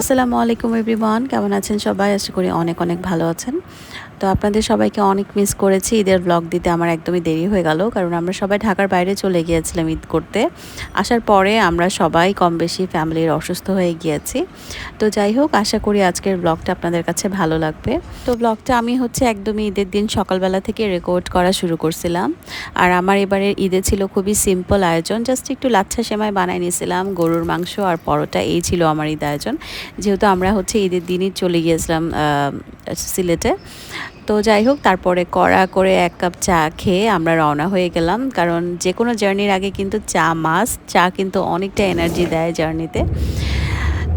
আসসালামু আলাইকুম এভরিওয়ান। কেমন আছেন সবাই? আশা করি অনেক অনেক ভালো আছেন। তো আপনাদের সবাইকে অনেক মিস করেছি। ঈদের ব্লগ দিতে আমার একদমই দেরি হয়ে গেল, কারণ আমরা সবাই ঢাকার বাইরে চলে গিয়েছিলাম ঈদ করতে। আসার পরে আমরা সবাই কম বেশি ফ্যামিলির অসুস্থ হয়ে গিয়েছি। তো যাই হোক, আশা করি আজকের ব্লগটা আপনাদের কাছে ভালো লাগবে। তো ব্লগটা আমি হচ্ছে একদমই ঈদের দিন সকালবেলা থেকে রেকর্ড করা শুরু করছিলাম। আর আমার এবারের ঈদে ছিল খুবই সিম্পল আয়োজন জাস্ট একটু লাচ্ছা সেমাই বানাই নিয়েছিলাম, গরুর মাংস আর পরোটা, এই ছিল আমার ঈদ আয়োজন। যেহেতু আমরা হচ্ছে ঈদের দিনই চলে গিয়েছিলাম সিলেটে। তো যাই হোক, তারপরে কড়া করে এক কাপ চা খেয়ে আমরা রওনা হয়ে গেলাম। কারণ যে কোনো জার্নির আগে কিন্তু চা মাস চা কিন্তু অনেকটা এনার্জি দেয় জার্নিতে।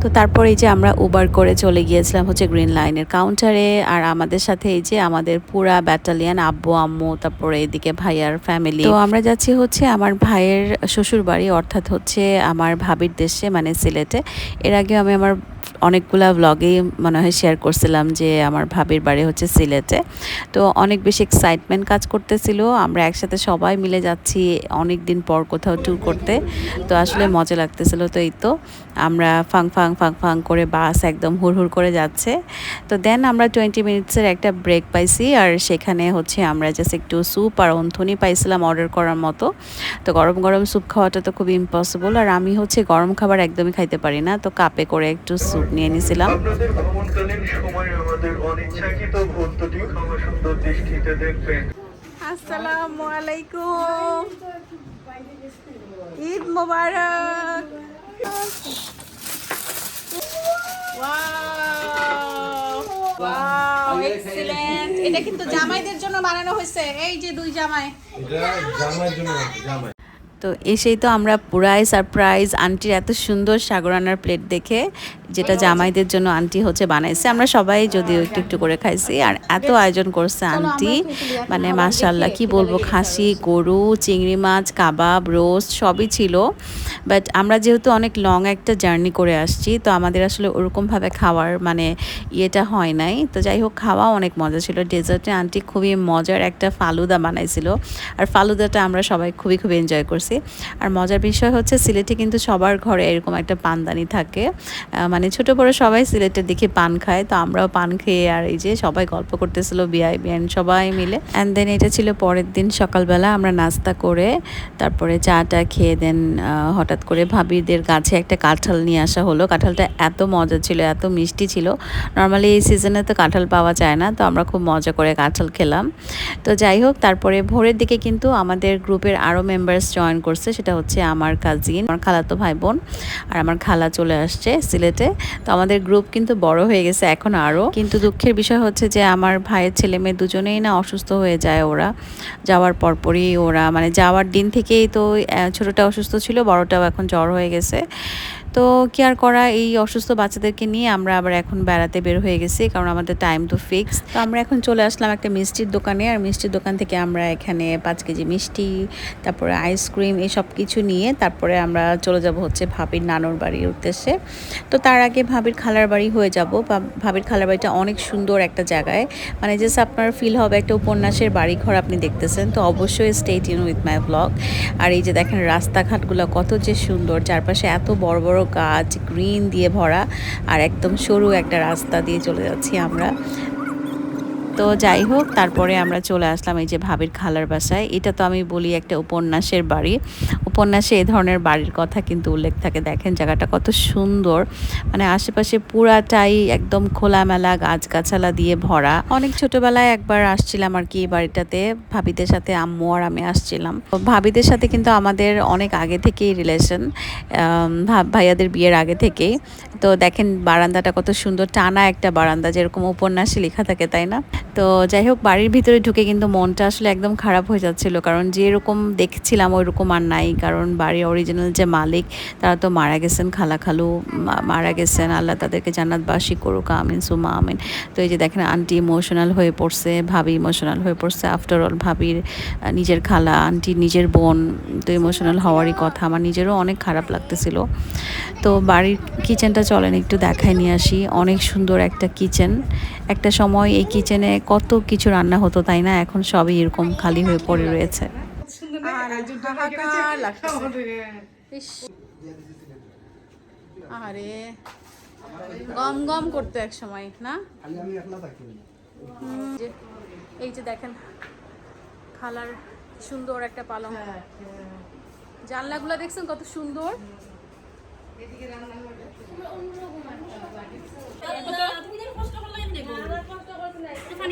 তো তারপর এই যে আমরা উবার করে চলে গিয়েছিলাম হচ্ছে গ্রিন লাইনের কাউন্টারে আর আমাদের সাথে এই যে আমাদের পুরা ব্যাটালিয়ান আব্বু, আম্মু, তারপরে এদিকে ভাইয়ার ফ্যামিলি তো আমরা যাচ্ছি হচ্ছে আমার ভাইয়ের শ্বশুর বাড়ি অর্থাৎ হচ্ছে আমার ভাবির দেশে মানে সিলেটে। এর আগে আমি আমার অনেকগুলা ব্লগেই মনে হয় শেয়ার করছিলাম যে আমার ভাবির বাড়ি হচ্ছে সিলেটে। তো অনেক বেশি এক্সাইটমেন্ট কাজ করতেছিল। আমরা একসাথে সবাই মিলে যাচ্ছি অনেক দিন পর কোথাও ট্যুর করতে। তো আসলে মজা লাগতেছিল তো এই তো। আমরা ফাং ফাং ফাং ফাং করে বাস একদম হুড় হুড় করে যাচ্ছে। তো দেন আমরা টোয়েন্টি মিনিটসের একটা ব্রেক পাইছি আর সেখানে হচ্ছে আমরা জাস্ট একটু স্যুপ আর অন্থনি পাইছিলাম অর্ডার করার মতো। তো গরম গরম স্যুপ খাওয়াটা তো খুব ইম্পসিবল আর আমি হচ্ছে গরম খাবার একদমই খাইতে পারি না। তো কাপে করে একটু স্যুপ নিয়ে নিয়েছিলাম। আপনাদের ভ্রমণকালীন সময় আমাদের অনিচ্ছাকৃত ভুলত্রুটি ক্ষমা সুন্দর দৃষ্টিতে দেখবেন। আসসালামু আলাইকুম। ঈদ মোবারক। Wow excellent. এটা কিন্তু জামাইদের জন্য বানানো হয়েছে। এই যে দুই জামাই। তো এসেই তো আমরা পুরাই সারপ্রাইজ। আন্টির এত সুন্দর সাগরানার প্লেট দেখে যেটা জামাইদের জন্য আন্টি হচ্ছে বানাইছে। আমরা সবাই যদিও একটু একটু করে খাইছি। আর এত আয়োজন করছে আন্টি। মানে মাশাল্লাহ কি বলব? খাসি গরু চিংড়ি মাছ কাবাব রোস্ট সবই ছিল। বাট আমরা যেহেতু অনেক লং একটা জার্নি করে আসছি তো আমাদের আসলে ওরকমভাবে খাওয়ার মানে ইয়েটা হয় নাই। তো যাই হোক খাওয়া অনেক মজা ছিল। ডেজার্টে আন্টি খুবই মজার একটা ফালুদা বানাইছিল। আর ফালুদাটা আমরা সবাই খুবই খুবই এনজয় করছি। আর মজার বিষয় হচ্ছে সিলেটে কিন্তু সবার ঘরে এরকম একটা পানদানি থাকে। আহ, মানে ছোট বড় সবাই সিলেটের দিকে পান খায়, তো আমরাও পান খেয়ে আর এই যে সবাই গল্প করতেছিল বিআই বিআন সবাই মিলে। অ্যান্ড দেন এটা ছিল পরের দিন সকালবেলা, আমরা নাস্তা করে, তারপরে চাটা খেয়ে দেন হঠাৎ করে ভাবিদের গাছে একটা কাঁঠাল নিয়ে আসা হলো। কাঁঠালটা এত মজা ছিল, এত মিষ্টি ছিল। নর্মালি এই সিজনে তো কাঁঠাল পাওয়া যায় না, তো আমরা খুব মজা করে কাঁঠাল খেলাম। তো যাই হোক, তারপরে ভোরের দিকে কিন্তু আমাদের গ্রুপের আরও মেম্বার্স জয়েন করছে, সেটা হচ্ছে আমার কাজিন আমার খালাতো ভাই বোন আর আমার খালা চলে আসছে সিলেটে। তো আমাদের গ্রুপ কিন্তু বড় হয়ে গেছে এখন আরও কিন্তু দুঃখের বিষয় হচ্ছে যে আমার ভাইয়ের ছেলে মেয়ে দুজনেই না অসুস্থ হয়ে যায় ওরা। যাওয়ার পরপরই ওরা মানে যাওয়ার দিন থেকেই তো ছোটটা অসুস্থ ছিল, বড়টাও এখন জ্বর হয়ে গেছে। তো কি আর করা এই অসুস্থ বাচ্চাদেরকে নিয়ে আমরা আবার এখন বেড়াতে বের হয়ে গেছি, কারণ আমাদের টাইম তো ফিক্স তো আমরা এখন চলে আসলাম একটা মিষ্টির দোকানে, আর মিষ্টির দোকান থেকে আমরা এখানে পাঁচ কেজি মিষ্টি, তারপরে আইসক্রিম এই সব কিছু নিয়ে তারপরে আমরা চলে যাব হচ্ছে ভাবির নানুর বাড়ির উদ্দেশ্যে। তো তার আগে ভাবির খালার বাড়ি হয়ে যাব। ভাবির খালার বাড়িটা অনেক সুন্দর একটা জায়গায়। মানে জাস্ট আপনার ফিল হবে একটা উপন্যাসের বাড়ি ঘর আপনি দেখতেছেন, তো অবশ্যই state in with my blog আর এই যে দেখেন রাস্তাঘাটগুলো কত যে সুন্দর, চারপাশে এত বড় বড় গাছ গ্রিন দিয়ে ভরা আর একদম সরু একটা রাস্তা দিয়ে চলে যাচ্ছি আমরা। তো যাই হোক, তারপরে আমরা চলে আসলাম এই যে ভাবির খালার বাসায়। এটা তো আমি বলি একটা উপন্যাসের বাড়ি। উপন্যাসে এ ধরনের বাড়ির কথা কিন্তু উল্লেখ থাকে। দেখেন জায়গাটা কত সুন্দর। মানে আশেপাশে পুরাটাই একদম খোলামেলা গাছগাছালা দিয়ে ভরা। অনেক ছোটবেলায় একবার আসছিলাম আর কি এই বাড়িটাতে। ভাবিদের সাথে আম্মু আর আমি আসছিলাম। ভাবিদের সাথে কিন্তু আমাদের অনেক আগে থেকেই রিলেশন ভাইয়াদের বিয়ের আগে থেকেই। তো দেখেন বারান্দাটা কত সুন্দর। টানা একটা বারান্দা, যেরকম উপন্যাসে লেখা থাকে, তাই না? তো যাই হোক বাড়ির ভিতরে ঢুকে কিন্তু মনটা আসলে একদম খারাপ হয়ে যাচ্ছিল। কারণ যেরকম দেখছিলাম, ওইরকম আর নাই। কারণ বাড়ির অরিজিনাল যে মালিক, তারা তো মারা গেছেন খালা খালু মারা গেছেন, আল্লাহ তাদেরকে জান্নাতবাসী করুক, আমিন সুমা আমিন। তো এই যে দেখেন আন্টি ইমোশনাল হয়ে পড়ছে, ভাবি ইমোশনাল হয়ে পড়ছে। আফটার অল ভাবির নিজের খালা আন্টি নিজের বোন, তো ইমোশনাল হওয়ারই কথা। আমার নিজেরও অনেক খারাপ লাগতেছিল। তো বাড়ির কিচেনটা চলেন, একটু দেখায় নিয়ে আসি। অনেক সুন্দর একটা কিচেন একটা সময় এই কিচেনে কত কিছু রান্না হতো তাই না? এখন সবই এরকম খালি হয়ে পড়ে রয়েছে। আর গম গম করতো এক সময় না? এই যে দেখেন খালার সুন্দর একটা পালং। জানলাগুলো দেখছেন কত সুন্দর?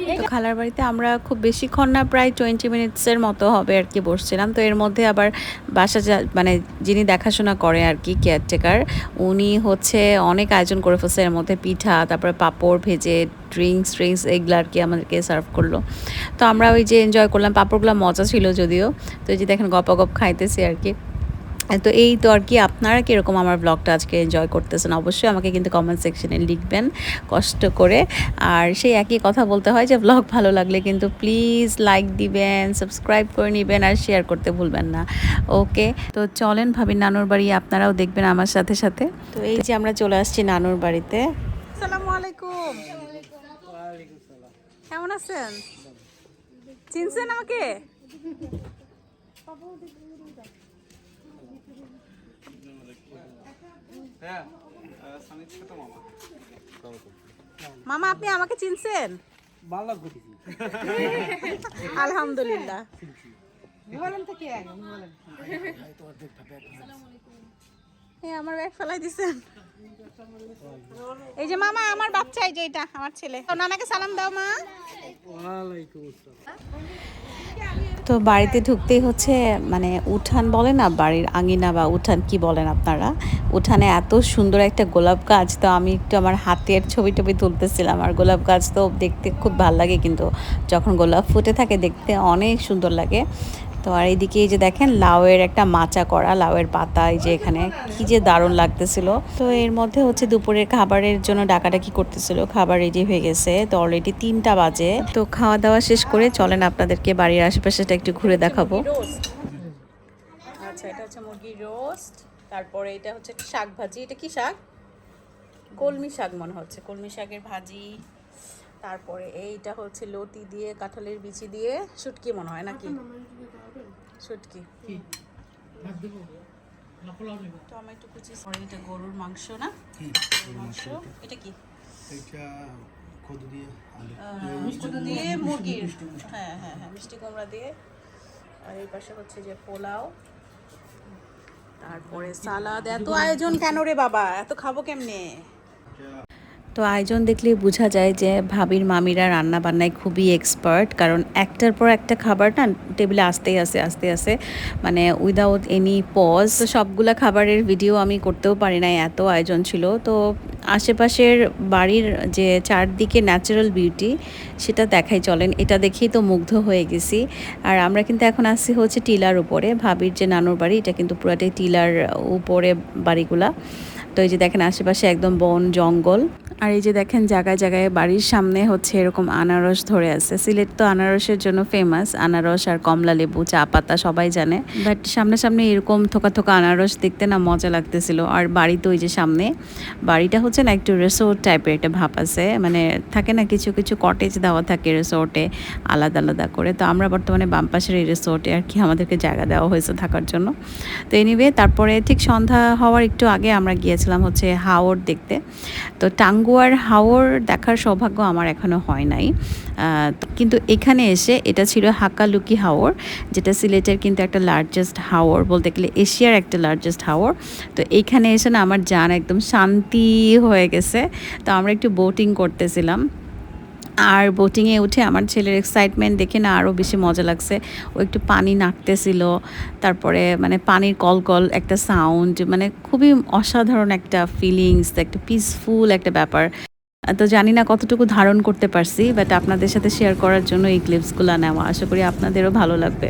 তো খালার বাড়িতে আমরা খুব বেশিক্ষণ না প্রায় টোয়েন্টি মিনিটসের মতো হবে আর কি বসছিলাম। তো এর মধ্যে আবার বাসা যা- মানে যিনি দেখাশোনা করে আর কি কেয়ারটেকার উনি হচ্ছে অনেক আয়োজন করে ফেলছে। এর মধ্যে পিঠা তারপরে পাঁপড় ভেজে ড্রিঙ্কস ড্রিঙ্কস এগুলো আর কি আমাদেরকে সার্ভ করল। তো আমরা ওই যে এনজয় করলাম। পাঁপড়গুলো মজা ছিল যদিও। তো এই যে দেখেন গপাগপ খাইতেছি আর কি। তো এই তো আর কি, আপনারা কীরকম আমার ব্লগটা আজকে এনজয় করতেছেন? অবশ্যই আমাকে কিন্তু কমেন্ট সেকশনে লিখবেন কষ্ট করে। আর সেই একই কথা বলতে হয় যে ব্লগ ভালো লাগলে কিন্তু প্লিজ লাইক দিবেন সাবস্ক্রাইব করে নেবেন আর শেয়ার করতে ভুলবেন না। ওকে তো চলেন ভাবি নানুর বাড়ি, আপনারাও দেখবেন আমার সাথে সাথে। তো এই যে আমরা চলে আসছি নানুর বাড়িতে। কেমন আছেন? চিনছেন আমাকে? মামা। আপনি আমাকে চিনছেন? আলহামদুলিল্লাহ। হ্যাঁ আমার ব্যাগ ফেলাই দিছেন। এই যে মামা আমার বাচ্চা এই যে এটা আমার ছেলে। নানাকে সালাম দাও মা। ওয়ালাইকুম আসসালাম। তো বাড়িতে ঢুকতেই হচ্ছে মানে উঠান বলে না, বাড়ির আঙিনা বা উঠান, কি বলেন আপনারা? উঠানে এত সুন্দর একটা গোলাপ গাছ, তো আমি একটু আমার হাতের ছবি টবি তুলতেছিলাম, আর গোলাপ গাছ তো দেখতে খুব ভালো লাগে কিন্তু। যখন গোলাপ ফুটে থাকে, দেখতে অনেক সুন্দর লাগে। তো আর এইদিকে এই যে দেখেন, লাউয়ের একটা মাচা করা, লাউয়ের পাতা, এই যে এখানে কি যে দারুণ লাগতেছিল। তো এর মধ্যে হচ্ছে দুপুরের খাবারের জন্য ডাকাডাকি করতেছিল, খাবার রেডি হয়ে গেছে, তো অলরেডি তিনটা বাজে। তো খাওয়া দাওয়া শেষ করে চলেন আপনাদেরকে বাড়ির আশেপাশেটা একটু ঘুরে দেখাবো। আচ্ছা এটা হচ্ছে মুরগির রোস্ট তারপরে এটা হচ্ছে শাক ভাজি, এটা কি শাক? কলমি শাক মনে হচ্ছে, কলমি শাকের ভাজি। তারপরে এইটা হচ্ছে লতি দিয়ে কাঁঠালের বিচি দিয়ে শুটকি মনে হয় নাকি? শুটকি। টমেটো কুচি। এটা গরুর মাংস না? মাংস। এটা কি? এটা কদু দিয়ে আলু। দিয়ে মুরগির। হ্যাঁ হ্যাঁ হ্যাঁ মিষ্টি কুমড়া দিয়ে। আর এই পাশে হচ্ছে যে পোলাও। তারপরে সালাদ। এত আয়োজন কেন রে বাবা? এত খাব কেমনে? তো আয়োজন দেখলেই বোঝা যায় যে ভাবির মামিরা রান্না বান্নায় খুবই এক্সপার্ট কারণ একটার পর একটা খাবার না টেবিলে আসতেই আসে আসতে আসে। মানে উইদাউট এনি পজ সবগুলা খাবারের ভিডিও আমি করতেও পারি না এত আয়োজন ছিল। তো আশেপাশের বাড়ির যে চারদিকে ন্যাচারাল বিউটি সেটা দেখাই চলেন। এটা দেখেই তো মুগ্ধ হয়ে গেছি। আর আমরা কিন্তু এখন আসছি হচ্ছে টিলার উপরে। ভাবির যে নানুর বাড়ি, এটা কিন্তু পুরাটাই টিলার উপরে বাড়িগুলা। তো এই যে দেখেন, আশেপাশে একদম বন, জঙ্গল। আর এই যে দেখেন জায়গায় জায়গায় বাড়ির সামনে হচ্ছে এরকম আনারস ধরে আছে। সিলেট তো আনারসের জন্য ফেমাস আনারস আর কমলা লেবু, চা পাতা সবাই জানে। বাট সামনে এরকম থোকা থোকা আনারস দেখতে না মজা লাগতেছিল। আর বাড়ি তো ওই যে সামনে, বাড়িটা হচ্ছে না একটু রিসোর্ট টাইপের একটা ভাব আছে। মানে থাকে না কিছু কিছু কটেজ দেওয়া থাকে রিসোর্টে আলাদা আলাদা করে। তো আমরা বর্তমানে বাম পাশের এই রিসোর্টে আর কি আমাদেরকে জায়গা দেওয়া হয়েছে থাকার জন্য। তো এনিওয়ে তারপরে ঠিক সন্ধ্যা হওয়ার একটু আগে আমরা গিয়েছিলাম হচ্ছে হাওড় দেখতে। তো টাঙ্গুয়ার হাওর দেখার সৌভাগ্য আমার এখনও হয় নাই। কিন্তু এখানে এসে এটা ছিল হাকালুকি হাওর, যেটা সিলেটের কিন্তু একটা লার্জেস্ট হাওর বলতে গেলে এশিয়ার একটা লার্জেস্ট হাওর। তো এইখানে এসে না আমার জান একদম শান্তি হয়ে গেছে। তো আমরা একটু বোটিং করতেছিলাম। আর বোটিংয়ে উঠে আমার ছেলের এক্সাইটমেন্ট দেখে না আরও বেশি মজা লাগছে। ও একটু পানি নাকতেছিল তারপরে মানে পানির কল কল একটা সাউন্ড মানে খুবই অসাধারণ একটা ফিলিংস একটা পিসফুল একটা ব্যাপার। তো জানি না কতটুকু ধারণ করতে পারছি বাট আপনাদের সাথে শেয়ার করার জন্য এই ক্লিপসগুলো নেওয়া, আশা করি আপনাদেরও ভালো লাগবে।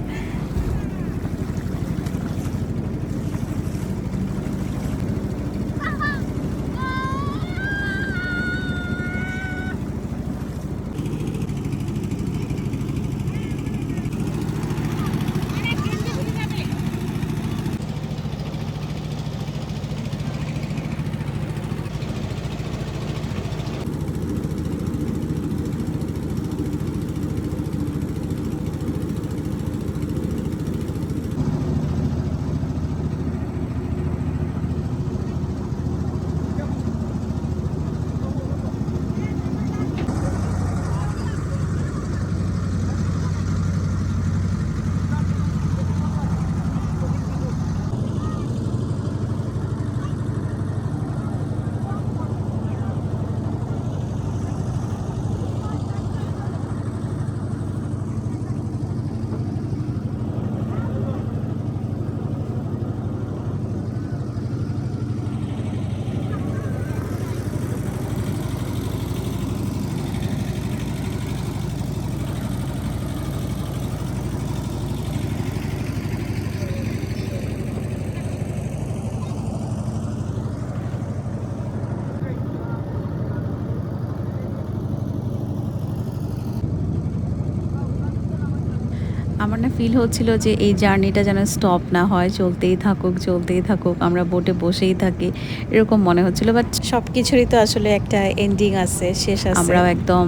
আমার না ফিল হচ্ছিল যে এই জার্নিটা যেন স্টপ না হয় চলতেই থাকুক চলতেই থাকুক আমরা বোটে বসেই থাকি এরকম মনে হচ্ছিল। বাট সব কিছুরই তো আসলে একটা এন্ডিং আছে শেষ আছে। আমরাও একদম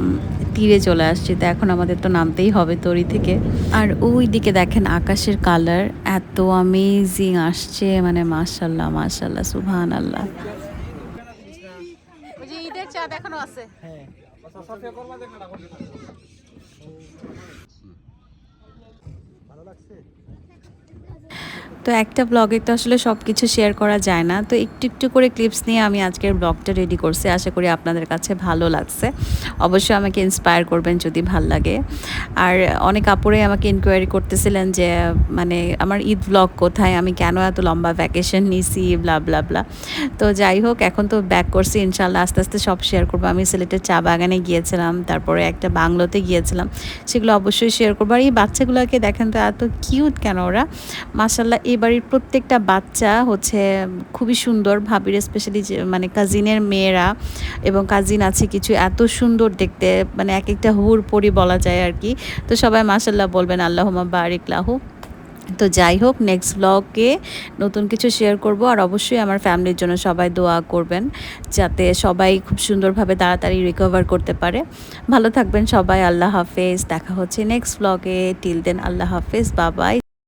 তীরে চলে আসছি তো এখন আমাদের তো নামতেই হবে তরি থেকে। আর ওই দিকে দেখেন আকাশের কালার এত অ্যামেজিং আসছে মানে মাশাল্লাহ মাশাল্লাহ সুবহান আল্লাহ ওই যে ঈদের চাঁদ এখনও আছে। হ্যাঁ। ভালো লাগছে তো একটা ব্লগে তো আসলে সব কিছু শেয়ার করা যায় না। তো একটু একটু করে ক্লিপস নিয়ে আমি আজকের ব্লগটা রেডি করছি। আশা করি আপনাদের কাছে ভালো লাগছে। অবশ্যই আমাকে ইন্সপায়ার করবেন যদি ভালো লাগে। আর অনেক আপুরে আমাকে ইনকোয়ারি করতেছিলেন যে মানে আমার ঈদ ব্লগ কোথায়? আমি কেন এত লম্বা ভ্যাকেশন নিছি? ব্লা ব্লা ব্লা তো যাই হোক, এখন তো ব্যাক করছি। ইনশাল্লাহ আস্তে আস্তে সব শেয়ার করব। আমি সিলেটের চা বাগানে গিয়েছিলাম, তারপরে একটা বাংলোতে গিয়েছিলাম। সেগুলো অবশ্যই শেয়ার করব। আর এই বাচ্চাগুলোকে দেখেন তো, এত কিউট কেন ওরা? মাসাল্লাহ এই বাড়ির প্রত্যেকটা বাচ্চা হচ্ছে খুবই সুন্দর ভাবির স্পেশালি যে মানে কাজিনের মেয়েরা এবং কাজিন আছে কিছু, এত সুন্দর দেখতে মানে এক একটা হুর পরি বলা যায় আর কি। তো সবাই মাসাল্লাহ বলবেন আল্লাহমা বারিক লাহু। তো যাই হোক নেক্সট ব্লগে নতুন কিছু শেয়ার করব আর অবশ্যই আমার ফ্যামিলির জন্য সবাই দোয়া করবেন, যাতে সবাই খুব সুন্দরভাবে তাড়াতাড়ি রিকভার করতে পারে। ভালো থাকবেন সবাই, আল্লাহ হাফেজ। দেখা হচ্ছে নেক্সট ব্লগে টিল দেন আল্লাহ হাফেজ। বাবাই